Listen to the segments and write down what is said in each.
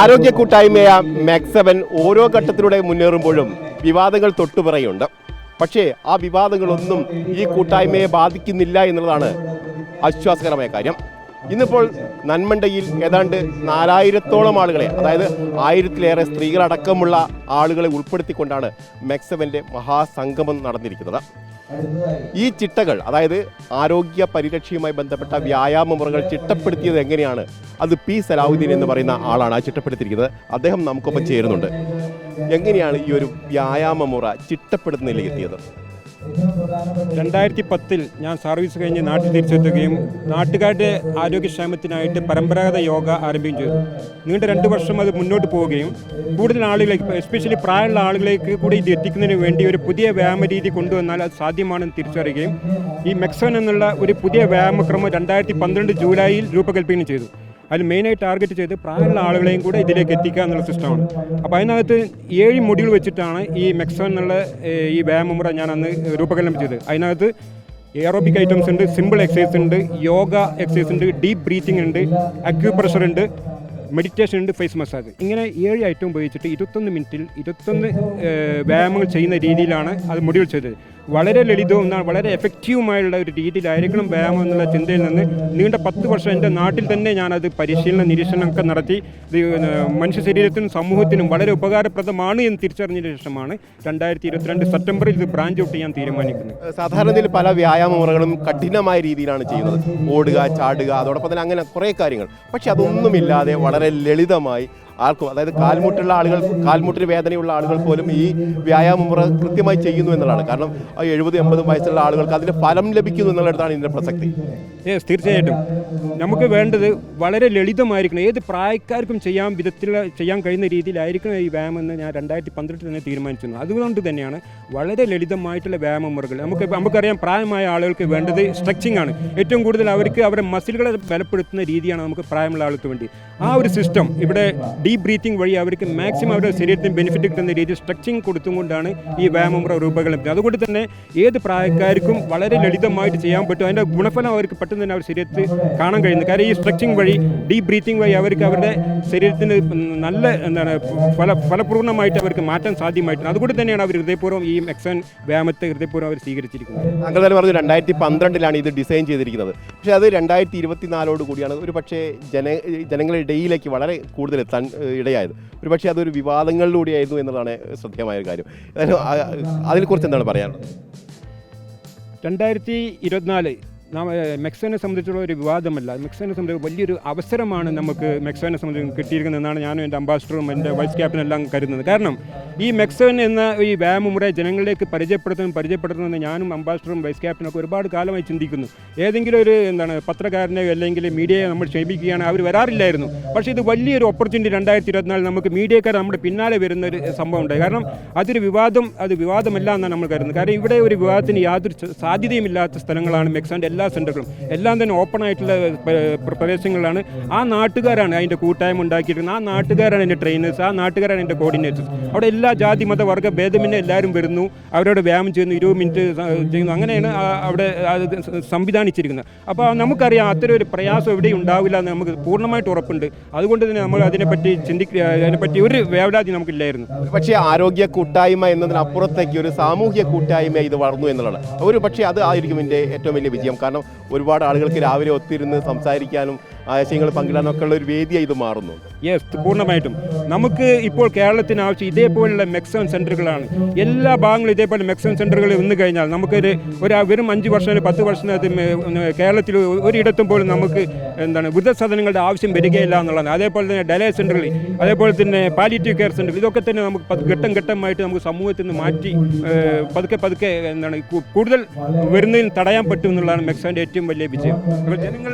ആരോഗ്യ കൂട്ടായ്മയ മാക്സവൻ ഓരോ ഘട്ടത്തിലൂടെ മുന്നേറുമ്പോഴും വിവാദങ്ങൾ തൊട്ടുപിറയുണ്ട്. പക്ഷേ ആ വിവാദങ്ങളൊന്നും ഈ കൂട്ടായ്മയെ ബാധിക്കുന്നില്ല എന്നുള്ളതാണ് ആശ്വാസകരമായ കാര്യം. ഇന്നിപ്പോൾ നന്മണ്ടയിൽ ഏതാണ്ട് നാലായിരത്തോളം ആളുകളെ അതായത് ആയിരത്തിലേറെ സ്ത്രീകളടക്കമുള്ള ആളുകളെ ഉൾപ്പെടുത്തിക്കൊണ്ടാണ് മെക്സവന്റെ മഹാസംഗമം നടന്നിരിക്കുന്നത്. ഈ ചിട്ടകൾ അതായത് ആരോഗ്യ പരിരക്ഷയുമായി ബന്ധപ്പെട്ട വ്യായാമ മുറകൾ ചിട്ടപ്പെടുത്തിയത് എങ്ങനെയാണ് അത് പി സലാഹുദ്ദീൻ എന്ന് പറയുന്ന ആളാണ് ആ ചിട്ടപ്പെടുത്തിയിരിക്കുന്നത്. അദ്ദേഹം നമുക്കൊപ്പം ചേരുന്നുണ്ട്. എങ്ങനെയാണ് ഈ ഒരു വ്യായാമ മുറ ചിട്ടപ്പെടുത്തുന്നതിലേക്ക് എത്തിയത് രണ്ടായിരത്തി പത്തിൽ ഞാൻ സർവീസ് കഴിഞ്ഞ് നാട്ടിൽ തിരിച്ചെത്തുകയും നാട്ടുകാരുടെ ആരോഗ്യക്ഷേമത്തിനായിട്ട് പരമ്പരാഗത യോഗ ആരംഭിക്കുകയും ചെയ്തു. നീണ്ട രണ്ട് വർഷം അത് മുന്നോട്ട് പോവുകയും കൂടുതൽ ആളുകളിലേക്ക് എസ്പെഷ്യലി പ്രായമുള്ള ആളുകളിലേക്ക് കൂടി ഇത് എത്തിക്കുന്നതിന് വേണ്ടി ഒരു പുതിയ വ്യായാമ രീതി കൊണ്ടുവന്നാൽ അത് സാധ്യമാണെന്ന് തിരിച്ചറിയുകയും ഈ മെക്സോൻ എന്നുള്ള ഒരു പുതിയ വ്യായാമക്രമം രണ്ടായിരത്തി പന്ത്രണ്ട് ജൂലൈയിൽ രൂപകൽപ്പന ചെയ്തു. അതിൽ മെയിനായി ടാർഗറ്റ് ചെയ്ത് പ്രായമുള്ള ആളുകളെയും കൂടെ ഇതിലേക്ക് എത്തിക്കുക എന്നുള്ള സിസ്റ്റമാണ്. അപ്പോൾ അതിനകത്ത് ഏഴ് മൊഡ്യൂൾ വെച്ചിട്ടാണ് ഈ മെക്സോ എന്നുള്ള ഈ വ്യായാമമുറ ഞാൻ അന്ന് രൂപകൽപ്പന ചെയ്തത്. അതിനകത്ത് എയറോബിക് ഐറ്റംസ് ഉണ്ട് സിമ്പിൾ എക്സസൈസ് ഉണ്ട് യോഗ എക്സസൈസ് ഉണ്ട് ഡീപ്പ് ബ്രീത്തിങ് ഉണ്ട് അക്യൂപ്രഷർ ഉണ്ട് മെഡിറ്റേഷൻ ഉണ്ട് ഫേസ് മസാജ് ഇങ്ങനെ ഏഴ് ഐറ്റം ഉപയോഗിച്ചിട്ട് ഇരുപത്തൊന്ന് മിനിറ്റിൽ ഇരുപത്തൊന്ന് വ്യായാമങ്ങൾ ചെയ്യുന്ന രീതിയിലാണ് അത് മൊഡ്യൂൾ ചെയ്തത്. വളരെ ലളിതവും വളരെ എഫക്റ്റീവുമായുള്ള ഒരു രീതിയിലായിരിക്കണം വ്യായാമം എന്നുള്ള ചിന്തയിൽ നിന്ന് നീണ്ട പത്ത് വർഷം എന്റെ നാട്ടിൽ തന്നെ ഞാനത് പരിശീലന നിരീക്ഷണമൊക്കെ നടത്തി. മനുഷ്യ ശരീരത്തിനും സമൂഹത്തിനും വളരെ ഉപകാരപ്രദമാണ് എന്ന് തിരിച്ചറിഞ്ഞ ശേഷമാണ് രണ്ടായിരത്തി ഇരുപത്തിരണ്ട് സെപ്റ്റംബറിൽ ഇത് ബ്രാഞ്ച് ഔട്ട് ചെയ്യാൻ തീരുമാനിക്കുന്നത്. സാധാരണയിൽ പല വ്യായാമ മുറകളും കഠിനമായ രീതിയിലാണ് ചെയ്യുന്നത്. ഓടുക ചാടുക അതോടൊപ്പം തന്നെ അങ്ങനെ കുറേ കാര്യങ്ങൾ. പക്ഷെ അതൊന്നുമില്ലാതെ വളരെ ലളിതമായി ആർക്കും അതായത് കാൽമുട്ടുള്ള ആളുകൾ കാൽമുട്ടിന് വേദനയുള്ള ആളുകൾ പോലും ഈ വ്യായാമം മുറ കൃത്യമായി ചെയ്യുന്നു എന്നുള്ളതാണ്. കാരണം എഴുപത് എൺപത് വയസ്സുള്ള ആളുകൾക്ക് അതിന് ഫലം ലഭിക്കുന്നു എന്നുള്ളതാണ് ഇതിന്റെ പ്രസക്തി. യെസ് തീർച്ചയായിട്ടും. നമുക്ക് വേണ്ടത് വളരെ ലളിതമായിരിക്കണം. ഏത് പ്രായക്കാർക്കും ചെയ്യാൻ വിധത്തിൽ ചെയ്യാൻ കഴിയുന്ന രീതിയിലായിരിക്കണം ഈ വ്യായാമം എന്ന് ഞാൻ രണ്ടായിരത്തി പന്ത്രണ്ടിൽ തന്നെ തീരുമാനിച്ചിരുന്നു അതുകൊണ്ട് തന്നെയാണ് വളരെ ലളിതമായിട്ടുള്ള വ്യായാമ മുറകൾ. നമുക്ക് നമുക്കറിയാം പ്രായമായ ആളുകൾക്ക് വേണ്ടത് സ്ട്രെച്ചിങ് ആണ്. ഏറ്റവും കൂടുതൽ അവർക്ക് അവരുടെ മസിലുകളെ ബലപ്പെടുത്തുന്ന രീതിയാണ് നമുക്ക് പ്രായമുള്ള ആൾക്ക് വേണ്ടി. ആ ഒരു സിസ്റ്റം ഇവിടെ ഡീപ് ബ്രീത്തിങ് വഴി അവർക്ക് മാക്സിമം അവരുടെ ശരീരത്തിന് ബെനിഫിറ്റ് കിട്ടുന്ന രീതിയിൽ സ്ട്രെച്ചിങ് കൊടുത്തുകൊണ്ടാണ് ഈ വ്യായാമമുറ രൂപകൽപ്പന അതുകൊണ്ട് തന്നെ ഏത് പ്രായക്കാർക്കും വളരെ ലളിതമായിട്ട് ചെയ്യാൻ പറ്റും. അതിന്റെ ഗുണഫലം അവർക്ക് പെട്ടെന്ന് തന്നെ അവരുടെ ശരീരത്തിൽ കാണാൻ കഴിയുന്നു. കാരണം ഈ സ്ട്രെച്ചിങ് വഴി ഡീപ് ബ്രീത്തിങ് വഴി അവർക്ക് അവരുടെ ശരീരത്തിന് നല്ല എന്താണ് ഫല ഫലപൂർണമായിട്ട് അവർക്ക് മാറ്റാൻ സാധ്യമായിട്ടുണ്ട്. അതുകൊണ്ട് തന്നെയാണ് അവർ ഹൃദയപൂർവം ഈ എക്സൻ വ്യായാമത്തെ ഹൃദയപൂർവം അവർ സ്വീകരിച്ചിരിക്കുന്നത്. താങ്കൾ തന്നെ പറഞ്ഞു രണ്ടായിരത്തി പന്ത്രണ്ടിലാണ് ഇത് ഡിസൈൻ ചെയ്തിരിക്കുന്നത്. പക്ഷേ അത് രണ്ടായിരത്തി ഇരുപത്തിനാലോട് കൂടിയാണ്. ഒരു പക്ഷേ ജന ജനങ്ങളുടെ ഇടയിലേക്ക് വളരെ കൂടുതൽ എത്താൻ ഇടയായത്. ഒരു പക്ഷേ അതൊരു വിവാദങ്ങളിലൂടെയായിരുന്നു എന്നതാണ് ശ്രദ്ധേയമായ ഒരു കാര്യം. അതിനെക്കുറിച്ച് എന്താണ് പറയാനുള്ളത്? രണ്ടായിരത്തി ഇരുപത്തിനാല് നാം മെക്സോനെ സംബന്ധിച്ചുള്ള ഒരു വിവാദമല്ല. മെക്സോനെ സംബന്ധിച്ച് വലിയൊരു അവസരമാണ് നമുക്ക് മെക്സോനെ സംബന്ധിച്ച് കിട്ടിയിരിക്കുന്നതെന്നാണ് ഞാനും എന്റെ അംബാസിഡറും എന്റെ വൈസ് ക്യാപ്റ്റനും എല്ലാം കരുതുന്നത്. കാരണം ഈ മെക്സോൻ എന്ന ഈ വ്യായാമമുറയെ ജനങ്ങളിലേക്ക് പരിചയപ്പെടുത്തുന്നു പരിചയപ്പെടുത്തുന്നതെന്ന് ഞാനും അംബാസിഡറും വൈസ് ക്യാപ്റ്റനും ഒക്കെ ഒരുപാട് കാലമായി ചിന്തിക്കുന്നു. ഏതെങ്കിലും ഒരു എന്താണ് പത്രക്കാരനെയോ അല്ലെങ്കിൽ മീഡിയയെ നമ്മൾ ക്ഷേമിക്കുകയാണ് അവർ വരാറില്ലായിരുന്നു. പക്ഷേ ഇത് വലിയൊരു ഓപ്പർച്യൂണിറ്റി രണ്ടായിരത്തി ഇരുപത്തിനാല് നമുക്ക് മീഡിയക്കാർ നമ്മുടെ പിന്നാലെ വരുന്ന ഒരു സംഭവം ഉണ്ടായി. കാരണം അതൊരു വിവാദം അത് വിവാദമല്ല എന്നാണ് നമ്മൾ കരുതുന്നത്. കാരണം ഇവിടെ ഒരു വിവാദത്തിന് യാതൊരു സാധ്യതയുമില്ലാത്ത സ്ഥലങ്ങളാണ് മെക്സാന്റെ എല്ലാ സെന്ററുകളും എല്ലാം തന്നെ ഓപ്പൺ ആയിട്ടുള്ള പ്രദേശങ്ങളാണ് ആ നാട്ടുകാരാണ് അതിന്റെ കൂട്ടായ്മ ഉണ്ടാക്കിയിരിക്കുന്നത്. ആ നാട്ടുകാരാണ് എന്റെ ട്രെയിനേഴ്സ് ആ നാട്ടുകാരാണ് എന്റെ കോർഡിനേറ്റേഴ്സ് അവിടെ എല്ലാ ജാതി മത വർഗ ഭേദമിന്നെ എല്ലാവരും വരുന്നു. അവരോട് വ്യായാമം ചെയ്യുന്നു ഇരുപത് മിനിറ്റ് ചെയ്യുന്നു. അങ്ങനെയാണ് അവിടെ സംവിധാനിച്ചിരിക്കുന്നത്. അപ്പോൾ നമുക്കറിയാം അത്തരം ഒരു പ്രയാസം എവിടെയും ഉണ്ടാവില്ല എന്ന് നമുക്ക് പൂർണമായിട്ട് ഉറപ്പുണ്ട്. അതുകൊണ്ട് തന്നെ നമ്മൾ അതിനെപ്പറ്റി ചിന്തിക്കുക അതിനെപ്പറ്റി ഒരു വേവലാതി നമുക്കില്ലായിരുന്നു. പക്ഷേ ആരോഗ്യ കൂട്ടായ്മ എന്നതിനപ്പുറത്തേക്ക് ഒരു സാമൂഹ്യ കൂട്ടായ്മ ഇത് വളർന്നു എന്നുള്ളത് ഒരു പക്ഷേ അത് ആയിരിക്കും എന്റെ ഏറ്റവും വലിയ വിജയം. കാരണം ഒരുപാട് ആളുകൾക്ക് രാവിലെ ഒത്തിരുന്ന് സംസാരിക്കാനും ആശയങ്ങൾ പങ്കിടാനൊക്കെ ഉള്ള ഒരു വേദിയായി ഇത് മാറുന്നു. യെസ് പൂർണമായിട്ടും. നമുക്ക് ഇപ്പോൾ കേരളത്തിന് ആവശ്യം ഇതേപോലുള്ള മെക്സിമം സെന്ററുകളാണ് എല്ലാ ഭാഗങ്ങളും ഇതേപോലെ മെക്സിമം സെന്ററുകൾ വന്നു കഴിഞ്ഞാൽ നമുക്കൊരു ഒരു വെറും അഞ്ച് വർഷം പത്ത് ഒന്ന് കേരളത്തിൽ ഒരിടത്തും പോലും നമുക്ക് എന്താണ് വൃദ്ധസദനങ്ങളുടെ ആവശ്യം വരികയില്ല എന്നുള്ളതാണ്. അതേപോലെ തന്നെ ഡയലേ സെന്ററുകൾ അതേപോലെ തന്നെ പാലിറ്റീവ് കെയർ സെന്ററുകൾ ഇതൊക്കെ തന്നെ നമുക്ക് ഘട്ടം ഘട്ടമായിട്ട് നമുക്ക് സമൂഹത്തിൽ നിന്ന് മാറ്റി പതുക്കെ പതുക്കെ എന്താണ് കൂടുതൽ വരുന്നതിന് തടയാൻ പറ്റും എന്നുള്ളതാണ് മെക്സോന്റെ ഏറ്റവും വലിയ വിജയം. ജനങ്ങൾ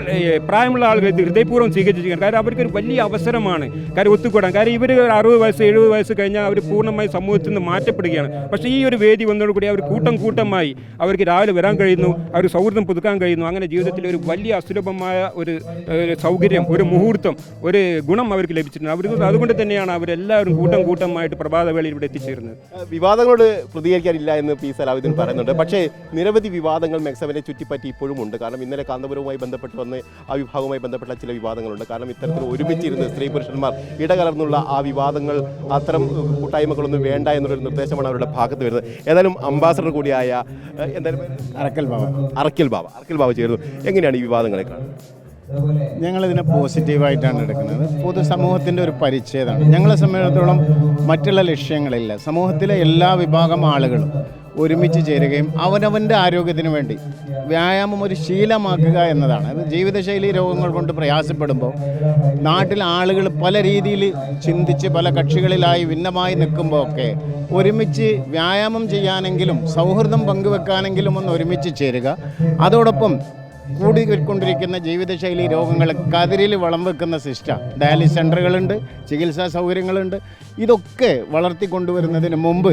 പ്രായമുള്ള ആളുകൾ ഇത് ഹൃദയപൂർവം സ്വീകരിച്ചിരിക്കുകയാണ് കാരണം അവർക്കൊരു വലിയ അവസരമാണ്. കാര്യം ഒത്തുകൂടാൻ. കാര്യം ഇവർ അറുപത് വയസ്സ് എഴുപത് വയസ്സ് കഴിഞ്ഞാൽ അവർ പൂർണമായി സമൂഹത്തിൽ നിന്ന് മാറ്റപ്പെടുകയാണ്. പക്ഷേ ഈ ഒരു വേദി വന്നതോടുകൂടി അവർ കൂട്ടം കൂട്ടമായി അവർക്ക് രാവിലെ വരാൻ കഴിയുന്നു അവർ സൗഹൃദം പുതുക്കാൻ കഴിയുന്നു. അങ്ങനെ ജീവിതത്തിൽ ഒരു വലിയ അസുലഭമായ ഒരു സൗകര്യം ഒരു മുഹൂർത്തം ഒരു ഗുണം അവർക്ക് ലഭിച്ചിട്ടുണ്ട്. അവർ അതുകൊണ്ട് തന്നെയാണ് അവരെല്ലാവരും കൂട്ടം കൂട്ടമായിട്ട് പ്രഭാതവേളയിൽ ഇവിടെ എത്തിച്ചേരുന്നത്. വിവാദങ്ങളോട് പ്രതികരിക്കാനില്ല എന്ന് പി സലാഹുദ്ദീൻ പറയുന്നുണ്ട്. പക്ഷേ നിരവധി വിവാദങ്ങൾ മെക്സവനെ ചുറ്റിപ്പറ്റി ഇപ്പോഴും ഉണ്ട് കാരണം ഇന്നലെ കാന്തപുരവുമായി ബന്ധപ്പെട്ട് വന്ന് ആ വിഭാഗവുമായി ബന്ധപ്പെട്ട ബന്ധപ്പെട്ട ചില വിവാദങ്ങളുണ്ട്. കാരണം ഇത്തരത്തിൽ ഒരുമിച്ചിരുന്ന് സ്ത്രീ പുരുഷന്മാർ ഇടകലർന്നുള്ള ആ വിവാദങ്ങൾ അത്തരം കൂട്ടായ്മകളൊന്നും വേണ്ട എന്നൊരു നിർദ്ദേശമാണ് അവരുടെ ഭാഗത്ത് വരുന്നത്. ഏതായാലും അംബാസഡർ കൂടിയായ എന്തായാലും അറക്കൽ ബാബ. അറക്കൽ ബാബ അറക്കൽ ബാബ ചേർന്നു എങ്ങനെയാണ് ഈ വിവാദങ്ങളെ കാണുന്നത്? ഞങ്ങളിതിനെ പോസിറ്റീവായിട്ടാണ് എടുക്കുന്നത്. പൊതുസമൂഹത്തിന്റെ ഒരു പരിച്ഛേദമാണ്. ഞങ്ങളെ സംബന്ധിച്ചിടത്തോളം മറ്റുള്ള ലക്ഷ്യങ്ങളില്ല. സമൂഹത്തിലെ എല്ലാ വിഭാഗം ആളുകളും ഒരുമിച്ച് ചേരുകയും അവനവന്റെ ആരോഗ്യത്തിന് വേണ്ടി വ്യായാമം ഒരു ശീലമാക്കുക എന്നതാണ്. അത് ജീവിതശൈലി രോഗങ്ങൾ കൊണ്ട് പ്രയാസപ്പെടുമ്പോൾ നാട്ടിൽ ആളുകൾ പല രീതിയിൽ ചിന്തിച്ച് പല കക്ഷികളിലായി ഭിന്നമായി നിൽക്കുമ്പോൾ ഒക്കെ ഒരുമിച്ച് വ്യായാമം ചെയ്യാനെങ്കിലും സൗഹൃദം പങ്കുവെക്കാനെങ്കിലും ഒന്ന് ഒരുമിച്ച് ചേരുക. അതോടൊപ്പം കൂടിക്കൊണ്ടിരിക്കുന്ന ജീവിതശൈലി രോഗങ്ങൾ കതിരിൽ വളം വെക്കുന്ന സിസ്റ്റം. ഡയാലിസ് സെന്ററുകളുണ്ട് ചികിത്സാ സൗകര്യങ്ങളുണ്ട്. ഇതൊക്കെ വളർത്തിക്കൊണ്ടുവരുന്നതിന് മുമ്പ്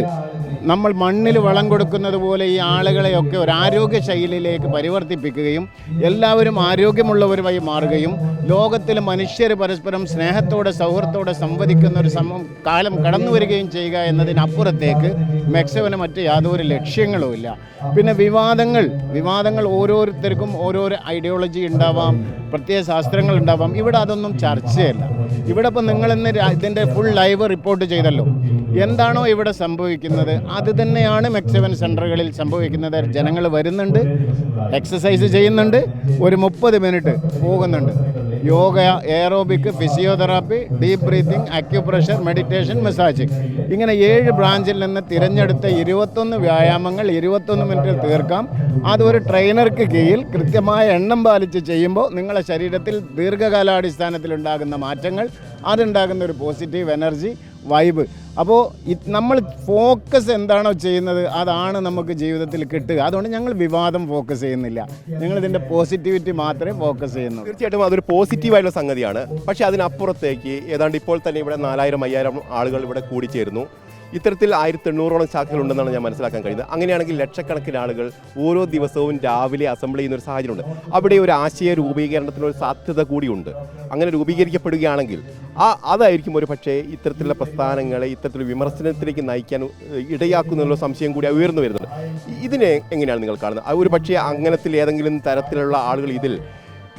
നമ്മൾ മണ്ണിൽ വളം കൊടുക്കുന്നത് പോലെ ഈ ആളുകളെയൊക്കെ ഒരു ആരോഗ്യ ശൈലിയിലേക്ക് പരിവർത്തിപ്പിക്കുകയും എല്ലാവരും ആരോഗ്യമുള്ളവരുമായി മാറുകയും ലോകത്തിൽ മനുഷ്യർ പരസ്പരം സ്നേഹത്തോടെ സൗഹൃദത്തോടെ സംവദിക്കുന്ന ഒരു സമം കാലം കടന്നു വരികയും ചെയ്യുക എന്നതിനപ്പുറത്തേക്ക് മെക്സവന് മറ്റ് യാതൊരു ലക്ഷ്യങ്ങളുമില്ല പിന്നെ വിവാദങ്ങൾ വിവാദങ്ങൾ ഓരോരുത്തർക്കും ഓരോരോ ഐഡിയോളജി ഉണ്ടാവാം പ്രത്യേക ശാസ്ത്രങ്ങൾ ഉണ്ടാവാം. ഇവിടെ അതൊന്നും ചർച്ചയല്ല. ഇവിടെ ഇപ്പം നിങ്ങൾ ഇന്ന് ഇതിന്റെ ഫുൾ ലൈവ് റിപ്പോർട്ട് ചെയ്തല്ലോ. എന്താണോ ഇവിടെ സംഭവിക്കുന്നത്? അത് തന്നെയാണ് മെക്സവൻ സെന്ററുകളിൽ സംഭവിക്കുന്നത്. ജനങ്ങൾ വരുന്നുണ്ട് എക്സസൈസ് ചെയ്യുന്നുണ്ട് ഒരു മുപ്പത് മിനിറ്റ് പോകുന്നുണ്ട്. Yoga aerobic physiotherapy deep breathing acupressure meditation massaging ഇങ്ങനെ ഏഴ് ബ്രാഞ്ചിൽ നിന്ന് തിരഞ്ഞെടുത്ത ഇരുപത്തൊന്ന് വ്യായാമങ്ങൾ ഇരുപത്തൊന്ന് മിനിറ്റിൽ തീർക്കാം. അത് ഒരു ട്രെയിനർക്ക് കീഴിൽ കൃത്യമായ എണ്ണം പാലിച്ച് ചെയ്യുമ്പോൾ നിങ്ങളുടെ ശരീരത്തിൽ ദീർഘകാലാടിസ്ഥാനത്തിൽ ഉണ്ടാകുന്ന മാറ്റങ്ങൾ അതുണ്ടാകുന്ന ഒരു പോസിറ്റീവ് എനർജി വൈബ് അപ്പോൾ നമ്മൾ ഫോക്കസ് എന്താണോ ചെയ്യുന്നത് അതാണ് നമുക്ക് ജീവിതത്തിൽ കിട്ടുക. അതുകൊണ്ട് ഞങ്ങൾ വിവാദം ഫോക്കസ് ചെയ്യുന്നില്ല. ഞങ്ങൾ ഇതിന്റെ പോസിറ്റിവിറ്റി മാത്രമേ ഫോക്കസ് ചെയ്യുന്നു തീർച്ചയായിട്ടും അതൊരു പോസിറ്റീവായിട്ടുള്ള സംഗതിയാണ്. പക്ഷേ അതിനപ്പുറത്തേക്ക് ഏതാണ്ട് ഇപ്പോൾ തന്നെ ഇവിടെ നാലായിരം അയ്യായിരം ആളുകൾ ഇവിടെ കൂടിച്ചേരുന്നു. ഇത്തരത്തിൽ ആയിരത്തി എണ്ണൂറോളം ശാഖകളുണ്ടെന്നാണ് ഞാൻ മനസ്സിലാക്കാൻ കഴിയുന്നത്. അങ്ങനെയാണെങ്കിൽ ലക്ഷക്കണക്കിന് ആളുകൾ ഓരോ ദിവസവും രാവിലെ അസംബിൾ ചെയ്യുന്ന ഒരു സാഹചര്യമുണ്ട്. അവിടെ ഒരു ആശയ രൂപീകരണത്തിനൊരു സാധ്യത കൂടിയുണ്ട്. അങ്ങനെ രൂപീകരിക്കപ്പെടുകയാണെങ്കിൽ ആ അതായിരിക്കും ഒരു പക്ഷേ ഇത്തരത്തിലുള്ള പ്രസ്ഥാനങ്ങളെ ഇത്തരത്തിലുള്ള വിമർശനത്തിലേക്ക് നയിക്കാൻ ഇടയാക്കുന്ന ഇടയാക്കുന്നുള്ള സംശയം കൂടി ഉയർന്നു വരുന്നുണ്ട്. ഇതിനെ എങ്ങനെയാണ് നിങ്ങൾ കാണുന്നത്? ഒരു പക്ഷേ അങ്ങനത്തിൽ ഏതെങ്കിലും തരത്തിലുള്ള ആളുകൾ ഇതിൽ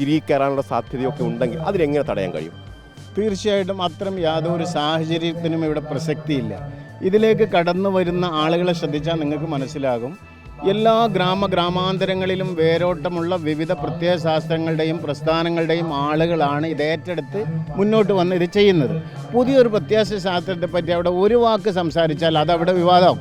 തിരികെ കയറാനുള്ള സാധ്യതയൊക്കെ ഉണ്ടെങ്കിൽ അതിനെങ്ങനെ തടയാൻ കഴിയും? തീർച്ചയായിട്ടും അത്തരം യാതൊരു സാഹചര്യത്തിനും ഇവിടെ പ്രസക്തിയില്ല. ഇതിലേക്ക് കടന്നു വരുന്ന ആളുകളെ ശ്രദ്ധിച്ചാൽ നിങ്ങൾക്ക് മനസ്സിലാകും. എല്ലാ ഗ്രാമ ഗ്രാമാന്തരങ്ങളിലും വേരോട്ടമുള്ള വിവിധ പ്രത്യയശാസ്ത്രങ്ങളുടെയും പ്രസ്ഥാനങ്ങളുടെയും ആളുകളാണ് ഇത് ഏറ്റെടുത്ത് മുന്നോട്ട് വന്ന് ഇത് ചെയ്യുന്നത്. പുതിയൊരു പ്രത്യാശ ശാസ്ത്രത്തെ പറ്റി അവിടെ ഒരു വാക്ക് സംസാരിച്ചാൽ അതവിടെ വിവാദമാവും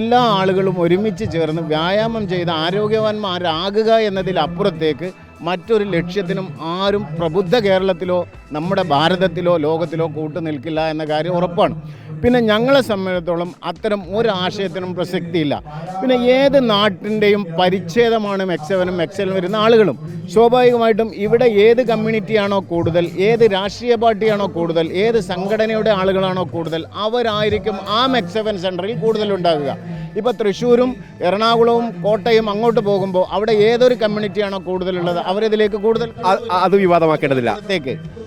എല്ലാ ആളുകളും ഒരുമിച്ച് ചേർന്ന് വ്യായാമം ചെയ്ത് ആരോഗ്യവാന്മാരാകുക എന്നതിലപ്പുറത്തേക്ക് മറ്റൊരു ലക്ഷ്യത്തിനും ആരും പ്രബുദ്ധ കേരളത്തിലോ നമ്മുടെ ഭാരതത്തിലോ ലോകത്തിലോ കൂട്ടു നിൽക്കില്ല എന്ന കാര്യം ഉറപ്പാണ്. പിന്നെ ഞങ്ങളെ സംബന്ധിച്ചിടത്തോളം അത്തരം ഒരു ആശയത്തിനും പ്രസക്തിയില്ല. പിന്നെ ഏത് നാട്ടിന്റെയും പരിച്ഛേദമാണ് മെക്സവനും മെക്സലും വരുന്ന ആളുകളും സ്വാഭാവികമായിട്ടും ഇവിടെ ഏത് കമ്മ്യൂണിറ്റിയാണോ കൂടുതൽ ഏത് രാഷ്ട്രീയ പാർട്ടിയാണോ കൂടുതൽ ഏത് സംഘടനയുടെ ആളുകളാണോ കൂടുതൽ അവരായിരിക്കും ആ മെക്സവൻ സെന്ററിൽ കൂടുതൽ ഉണ്ടാകുക. ഇപ്പോൾ തൃശ്ശൂരും എറണാകുളവും കോട്ടയം അങ്ങോട്ട് പോകുമ്പോൾ അവിടെ ഏതൊരു കമ്മ്യൂണിറ്റിയാണോ കൂടുതലുള്ളത് അവരിതിലേക്ക് കൂടുതൽ അത് വിവാദമാക്കേണ്ടതില്ല.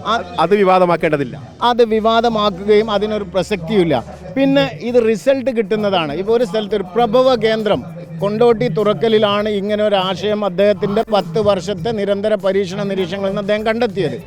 ആ അത് വിവാദമാക്കേണ്ടതില്ല. അത് വിവാദമാക്കുകയും അതിനൊരു പ്രസക്തിയില്ല പിന്നെ ഇത് റിസൾട്ട് കിട്ടുന്നതാണ്. ഇപ്പോൾ ഒരു സ്ഥലത്ത് ഒരു പ്രഭവ കേന്ദ്രം കൊണ്ടോട്ടി തുറക്കലിലാണ് ഇങ്ങനെ ഒരു ആശയം അദ്ദേഹത്തിന്റെ പത്ത് വർഷത്തെ നിരന്തര പരീക്ഷണ നിരീക്ഷണങ്ങളിൽ നിന്ന് അദ്ദേഹം കണ്ടെത്തിയത്.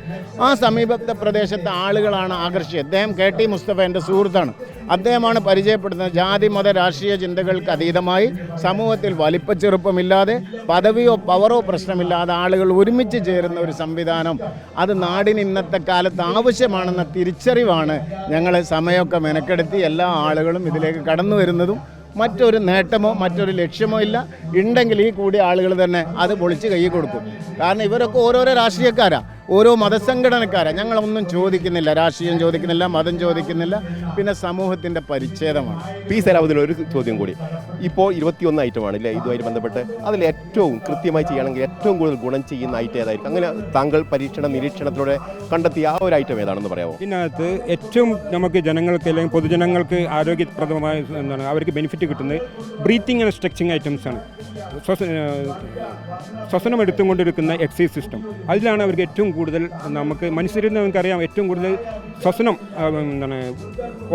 ആ സമീപത്തെ പ്രദേശത്തെ ആളുകളാണ് ആകർഷിച്ചത്. അദ്ദേഹം കെ ടി മുസ്തഫ എന്റെ സുഹൃത്താണ്. അദ്ദേഹമാണ് പരിചയപ്പെടുന്നത്. ജാതി മത രാഷ്ട്രീയ ചിന്തകൾക്ക് അതീതമായി സമൂഹത്തിൽ വലിപ്പച്ചെറുപ്പമില്ലാതെ പദവിയോ പവറോ പ്രശ്നമില്ലാതെ ആളുകൾ ഒരുമിച്ച് ചേരുന്ന ഒരു സംവിധാനം. അത് നാടിന് ഇന്നത്തെ കാലത്ത് ആവശ്യമാണെന്ന തിരിച്ചറിവാണ് ഞങ്ങളെ സമയമൊക്കെ മെനക്കെടുത്തി എല്ലാ ആളുകളും ഇതിലേക്ക് കടന്നു വരുന്നതും മറ്റൊരു നേട്ടമോ മറ്റൊരു ലക്ഷ്യമോ ഇല്ല. ഉണ്ടെങ്കിൽ ഈ കൂടിയ ആളുകൾ തന്നെ അത് പൊളിച്ച് കൈ കൊടുക്കും. കാരണം ഇവരൊക്കെ ഓരോരോ രാഷ്ട്രീയക്കാരാ. ഓരോ മതസംഘടനക്കാരെ. ഞങ്ങളൊന്നും ചോദിക്കുന്നില്ല രാഷ്ട്രീയം ചോദിക്കുന്നില്ല മതം ചോദിക്കുന്നില്ല പിന്നെ സമൂഹത്തിന്റെ പരിച്ഛേദമാണ്. പി സരാവതിൽ ഒരു ചോദ്യം കൂടി. ഇപ്പോൾ ഇരുപത്തിയൊന്ന് ഐറ്റമാണ് ഇല്ലേ ഇതുമായിട്ട് ബന്ധപ്പെട്ട് അതിൽ ഏറ്റവും കൃത്യമായി ചെയ്യണമെങ്കിൽ ഏറ്റവും കൂടുതൽ ഗുണം ചെയ്യുന്ന ഐറ്റം ഏതായിരിക്കും? അങ്ങനെ താങ്കൾ പരീക്ഷണ നിരീക്ഷണത്തിലൂടെ കണ്ടെത്തിയ ആ ഒരു ഐറ്റം ഏതാണെന്ന് പറയാമോ? ഇതിനകത്ത് ഏറ്റവും നമുക്ക് ജനങ്ങൾക്ക് അല്ലെങ്കിൽ പൊതുജനങ്ങൾക്ക് ആരോഗ്യപ്രദമായ എന്താണ് അവർക്ക് ബെനിഫിറ്റ് കിട്ടുന്നത് ബ്രീത്തിങ് ആൻഡ് സ്ട്രെച്ചിങ് ഐറ്റംസ് ആണ്. ശ്വസ- ശ്വസനം എടുത്തുകൊണ്ടിരിക്കുന്ന എക്സസൈസ് സിസ്റ്റം അതിലാണ് അവർക്ക് ഏറ്റവും കൂടുതൽ നമുക്ക് മനുഷ്യരിൽ നമുക്കറിയാം ഏറ്റവും കൂടുതൽ ശ്വസനം എന്താണ്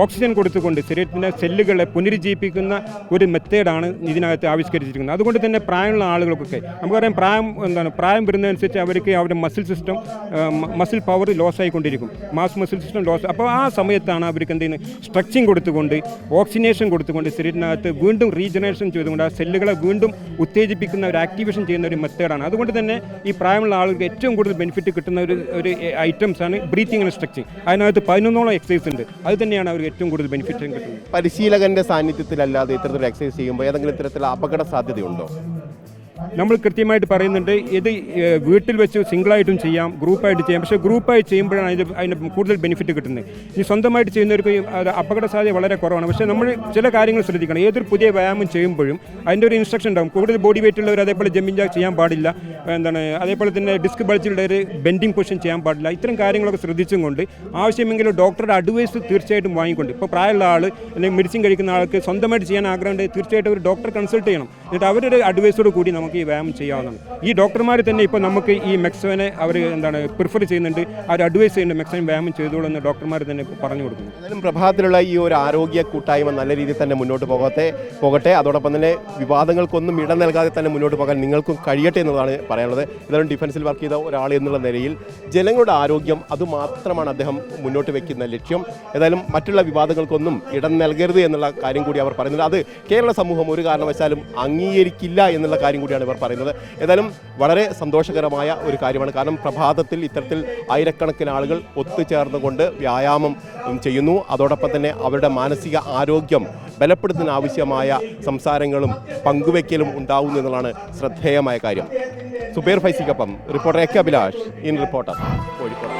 ഓക്സിജൻ കൊടുത്തുകൊണ്ട് ശരീരത്തിന്റെ സെല്ലുകളെ പുനരുജ്ജീവിപ്പിക്കുന്ന ഒരു മെത്തേഡാണ് ഇതിനകത്ത് ആവിഷ്കരിച്ചിരിക്കുന്നത്. അതുകൊണ്ട് തന്നെ പ്രായമുള്ള ആളുകൾക്കൊക്കെ നമുക്കറിയാം പ്രായം എന്താണ് പ്രായം വരുന്നതനുസരിച്ച് അവർക്ക് അവരുടെ muscle system muscle power loss ആയിക്കൊണ്ടിരിക്കും mass muscle system loss അപ്പോൾ ആ സമയത്താണ് അവർക്ക് എന്ത് സ്ട്രെച്ചിങ് കൊടുത്തുകൊണ്ട് ഓക്സിജനേഷൻ കൊടുത്തുകൊണ്ട് ശരീരത്തിനകത്ത് വീണ്ടും റീജനറേഷൻ ചെയ്തുകൊണ്ട് ആ സെല്ലുകളെ വീണ്ടും ഉത്തേജിപ്പിക്കുന്ന ഒരു ആക്ടിവേഷൻ ചെയ്യുന്ന ഒരു മെത്തേഡാണ്. അതുകൊണ്ട് തന്നെ ഈ പ്രായമുള്ള ആളുകൾക്ക് ഏറ്റവും കൂടുതൽ ബെനിഫിറ്റ് കിട്ടുന്ന ഒരു ഒരു ഐറ്റംസ് ആണ് ബ്രീത്തിങ് ആൻഡ് സ്ട്രെച്ചിങ്. അതിനകത്ത് പതിനൊന്നോളം എക്സസൈസ് ഉണ്ട്. അത് തന്നെയാണ് അവർക്ക് ഏറ്റവും കൂടുതൽ ബെനിഫിറ്റ് കിട്ടുന്നത് പരിശീലകന്റെ സാന്നിധ്യത്തിലല്ലാതെ ഇത്തരത്തിലുള്ള എക്സൈസ് ചെയ്യുമ്പോൾ ഏതെങ്കിലും ഇത്തരത്തിലുള്ള അപകട സാധ്യതയുണ്ടോ? നമ്മൾ കൃത്യമായിട്ട് പറയുന്നുണ്ട് ഇത് വീട്ടിൽ വെച്ച് സിംഗിളായിട്ടും ചെയ്യാം ഗ്രൂപ്പായിട്ട് ചെയ്യാം. പക്ഷേ ഗ്രൂപ്പായി ചെയ്യുമ്പോഴാണ് അതിന് അതിന് കൂടുതൽ ബെനിഫിറ്റ് കിട്ടുന്നത്. ഈ സ്വന്തമായിട്ട് ചെയ്യുന്നവർക്ക് അപകട സാധ്യത വളരെ കുറവാണ്. പക്ഷേ നമ്മൾ ചില കാര്യങ്ങൾ ശ്രദ്ധിക്കണം. ഏതൊരു പുതിയ വ്യായാമം ചെയ്യുമ്പോഴും അതിന്റെ ഒരു ഇൻസ്ട്രക്ഷൻ ഉണ്ടാകും കൂടുതൽ ബോഡി വെയിറ്റ് ഉള്ളവർ അതേപോലെ ജമ്പിങ് ജാക്ക് ചെയ്യാൻ പാടില്ല. എന്താണ് അതേപോലെ തന്നെ ഡിസ്ക് ബൾജിലുള്ളവർ ബെൻഡിങ് പൊസിഷൻ ചെയ്യാൻ പാടില്ല. ഇത്തരം കാര്യങ്ങളൊക്കെ ശ്രദ്ധിച്ചും കൊണ്ട് ആവശ്യമെങ്കിൽ ഡോക്ടറുടെ അഡ്വൈസ് തീർച്ചയായിട്ടും വാങ്ങിക്കൊണ്ട്. ഇപ്പോൾ പ്രായമുള്ള ആൾ അല്ലെങ്കിൽ മെഡിസിൻ കഴിക്കുന്ന ആൾക്ക് സ്വന്തമായിട്ട് ചെയ്യാൻ ആഗ്രഹമുണ്ടെങ്കിൽ തീർച്ചയായിട്ടും ഒരു ഡോക്ടർ കൺസൾട്ട് ചെയ്യണം. എന്നിട്ട് അവരുടെ അഡ്വൈസോട് കൂടി നമുക്ക് ഈ വ്യായാമം ചെയ്യാവുന്നതാണ്. ഈ ഡോക്ടർമാർ തന്നെ ഇപ്പോൾ നമുക്ക് ഈ മെക്സവനെ അവർ എന്താണ് പ്രിഫർ ചെയ്യുന്നുണ്ട് അവർ അഡ്വൈസ് ചെയ്യുന്നുണ്ട് മെക്സവൻ വ്യായാമം ചെയ്തോളൂ എന്ന് ഡോക്ടർമാർ തന്നെ പറഞ്ഞു കൊടുക്കുന്നു. എന്തായാലും പ്രഭാതത്തിലുള്ള ഈ ഒരു ആരോഗ്യ കൂട്ടായ്മ നല്ല രീതിയിൽ തന്നെ മുന്നോട്ട് പോകട്ടെ പോകട്ടെ. അതോടൊപ്പം തന്നെ വിവാദങ്ങൾക്കൊന്നും ഇടം നൽകാതെ തന്നെ മുന്നോട്ട് പോകാൻ നിങ്ങൾക്കും കഴിയട്ടെ എന്നതാണ് പറയാനുള്ളത്. ഏതായാലും ഡിഫൻസിൽ വർക്ക് ചെയ്ത ഒരാൾ എന്നുള്ള നിലയിൽ ജനങ്ങളുടെ ആരോഗ്യം അതുമാത്രമാണ് അദ്ദേഹം മുന്നോട്ട് വയ്ക്കുന്ന ലക്ഷ്യം. ഏതായാലും മറ്റുള്ള വിവാദങ്ങൾക്കൊന്നും ഇടം നൽകരുത് എന്നുള്ള കാര്യം കൂടി അവർ പറയുന്നത് അത് കേരള സമൂഹം ഒരു കാരണവശാലും അംഗീകരിക്കില്ല എന്നുള്ള കാര്യം കൂടിയാണ് ഇവർ പറയുന്നത്. ഏതായാലും വളരെ സന്തോഷകരമായ ഒരു കാര്യമാണ്. കാരണം പ്രഭാതത്തിൽ ഇത്തരത്തിൽ ആയിരക്കണക്കിന് ആളുകൾ ഒത്തുചേർന്നുകൊണ്ട് വ്യായാമം ചെയ്യുന്നു. അതോടൊപ്പം തന്നെ അവരുടെ മാനസിക ആരോഗ്യം ബലപ്പെടുത്തുന്ന ആവശ്യമായ സംസാരങ്ങളും പങ്കുവയ്ക്കലും ഉണ്ടാവുന്നു എന്നുള്ളതാണ് ശ്രദ്ധേയമായ കാര്യം. Zubair ഫൈസിക്കൊപ്പം reporter A K Abhilash in reporter Kozhikode.